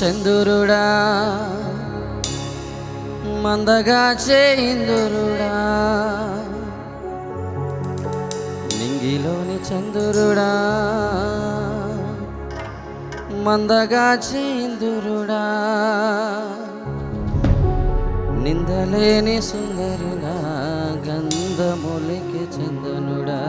చందురుడా మందగా చేయిందురుడా. నింగిలోని చందురుడా మందగా చేయిందురుడా. నిందలేని సుందరుడా గంధములికి చందనుడా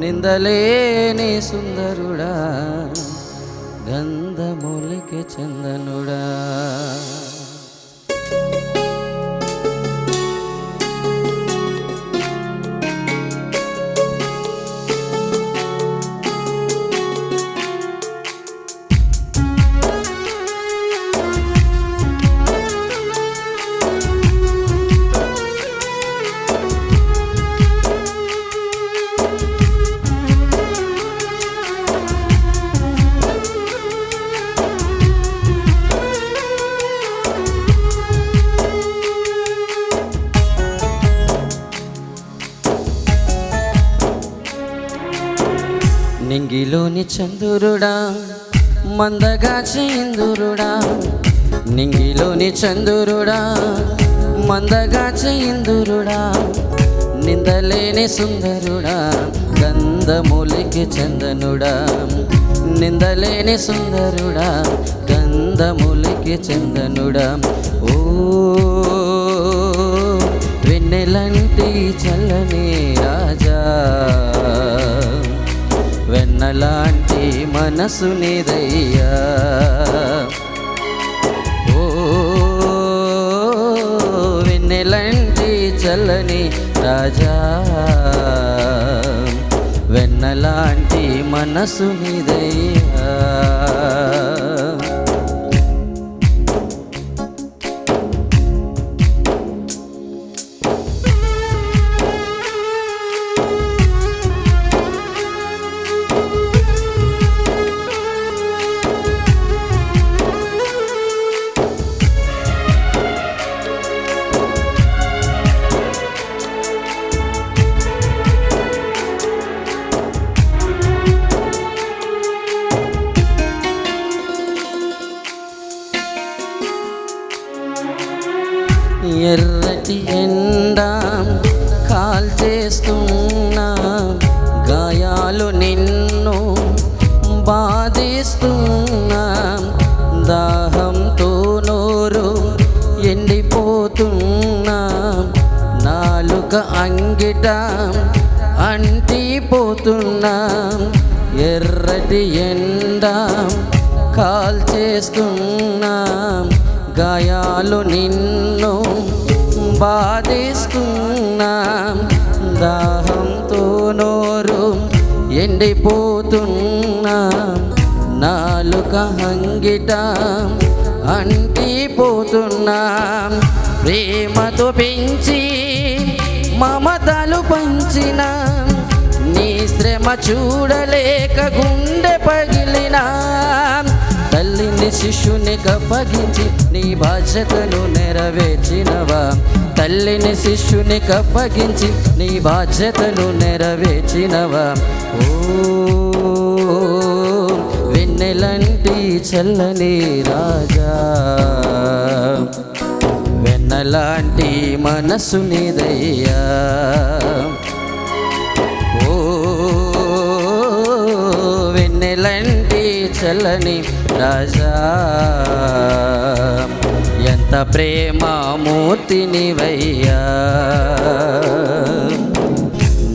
నిందలేని సుందరుడా. గంధములికి చందనుడా. నింగిలోని చందురుడా మందగా చేయిందురుడా. నింగిలోని చందురుడా మందగా చేయిందురుడా. నిందలేని సుందరుడా గంధములికి చందనుడా. నిందలేని సుందరుడా గంధములికి చందనుడా. ఓ వెన్నెలంటి చల్లని రాజా. వెన్నలాంటి మనసు నీదయ్యా. ఓ వెన్నెలంటి చల్లని రాజా. వెన్నలాంటి మనసు నీదయ్యా. చేస్తున్నా గాయాలు నిన్ను బాధిస్తున్నా. దాహంతో నోరు ఎండిపోతున్నా. నాలుక అంగిట అంటిపోతున్నా. ఎర్రటి ఎండ కాల్చేస్తున్నా. గాయాలు నిన్ను బాధిస్తున్నా. దాహంతో నోరు ఎండిపోతున్నా. నాలుక హంగిట అంటిపోతున్నా. ప్రేమతో పెంచి మమతలు పంచిన. నీ శ్రమ చూడలేక గుండె పగిలిన. తల్లిని శిష్యుని కప్పగించి నీ బాధ్యతను నెరవేర్చినవా? తల్లిని శిష్యుని కప్పగించి నీ బాధ్యతను నెరవేర్చినవా? ఓ వెన్నెలంటి చల్లని రాజా. వెన్నలాంటి మనసు నీదయ్యా. ఓ వెన్నెలంటి చల్లని రాజా. ఎంత ప్రేమ మూర్తినివయ్యా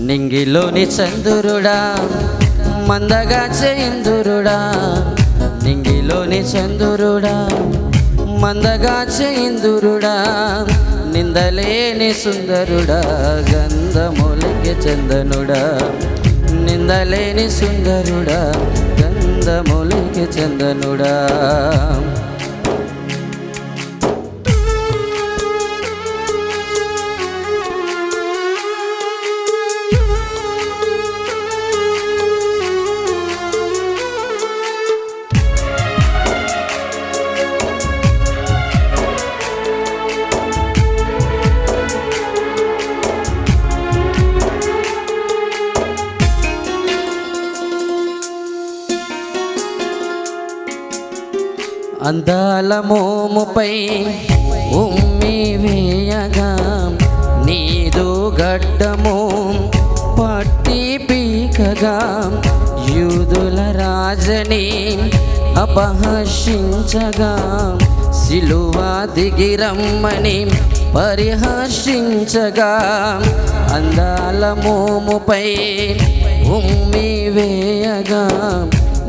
నింగిలోని చందురుడా మందగా చేయిందురుడా. నింగిలోని చందురుడా మందగా చేయిందురుడా. నిందలేని సుందరుడా గంధములకి చందనుడా. నిందలేని సుందరుడా గంధములకి చందనుడా. అందాల మోముపై ఉమ్మి వేయగా నీదు గడ్డము పట్టి పీకగా యూదుల రాజని అపహర్షించగా సిలువా దిగిరమ్మని పరిహర్షించగా అందాల మోముపై ఉమ్మి వేయగా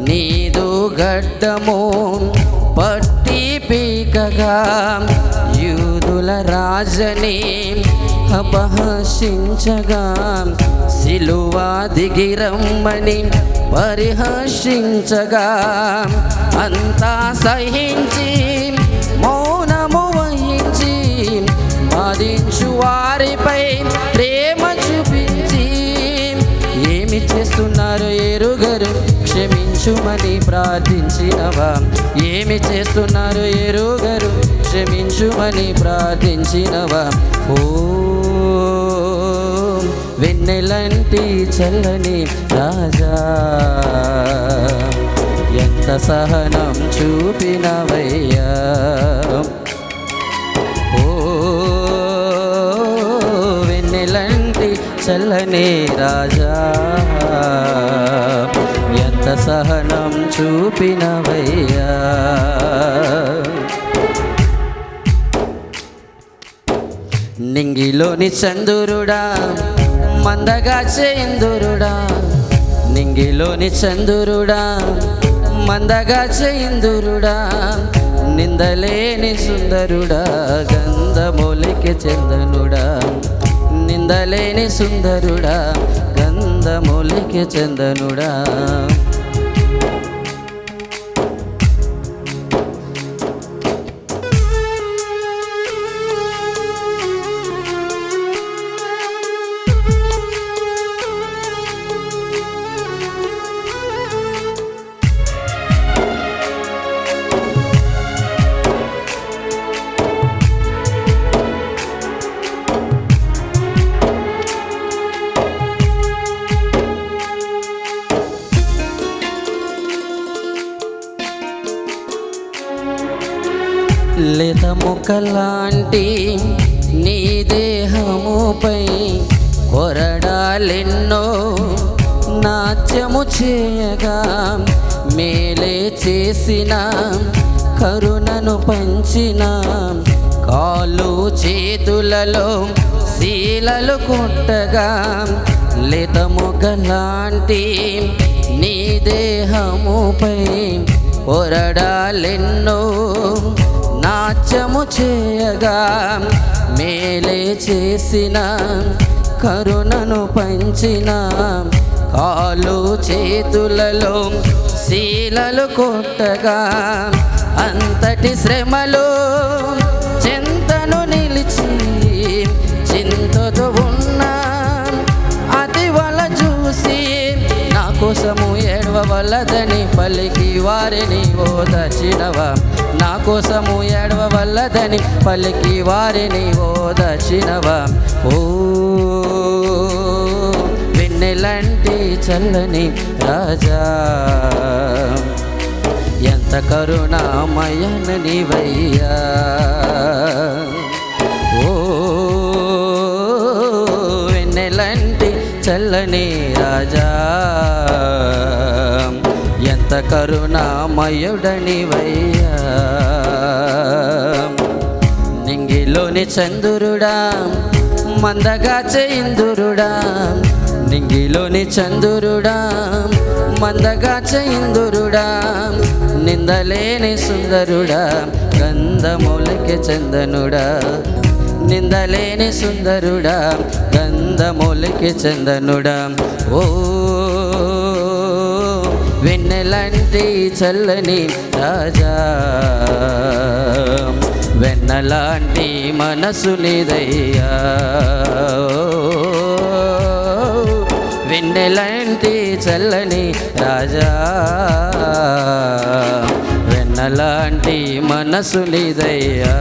నీదు గడ్డము పట్టి పీకగా యూదుల రాజని అపహసించగా సిలువ దిగిరమ్మని పరిహర్షించగా అంతా సహించి మౌనము వహించి బాధించు వారిపై ప్రేమ చూపించి ఏమి చేస్తున్నారు ఏరు క్షమించుమని ప్రార్థించినవా? ఏమి చేస్తున్నారు ఎరుగరు క్షమించుమని ప్రార్థించినవా? ఓ వెన్నెలంటి చల్లని రాజా ఎంత సహనం చూపినవయ్యా? ఓ వెన్నెలంటి చల్లని రాజా సహనం చూపినవయ్యా. నింగిలోని చందురుడా మందగా చేయిందురుడా. నింగిలోని చందురుడా మందగా చేయిందురుడా. నిందలేని సుందరుడా గంధమూలికి చందనుడా. నిందలేని సుందరుడా గంధమూలికి చందనుడా. కలాంటి నీ దేహముపై కొరడాలెన్నో నాట్యము చేయగా మేలే చేసిన కరుణను పంచిన కాలు చేతులలో శీలలు కొట్టగా లేత నీ దేహముపై కొరడాలెన్నో నాట్యము చేయగా మేలే చేసిన కరుణను పంచిన కాలు చేతులలో శీలలు కొట్టగా అంతటి శ్రమలో చింతను నిలిచి చింతతో ఉన్నా అది వల చూసి నా కోసము ఏడవవల్లదని పలికి వారిని ఓదచినవా నా కోసము ఏడవవల్లదని పలికి వారిని ఓదచినవా ఓ వెన్నెలంటి చల్లని రాజా. ఎంత కరుణామయన నీవయ్యా. ఓ వెన్నెలంటి చల్లని ఎంత కరుణామయుడనివయ్యా. నింగిలోని చందురుడా మందగా చేయిందురుడా నింగిలోని చందురుడా మందగా చేయిందురుడా నిందలేని సుందరుడా గంధములకి చందనుడా. నిందలేని సుందరుడా గంధములకి చందనుడా. ఓ వెన్నెలంటి చల్లని రాజా. వెన్నలాంటి మనసునిదయ్యా వెన్నెలంటి చల్లని రాజా. వెన్నలాంటి మనసునిదయ్యా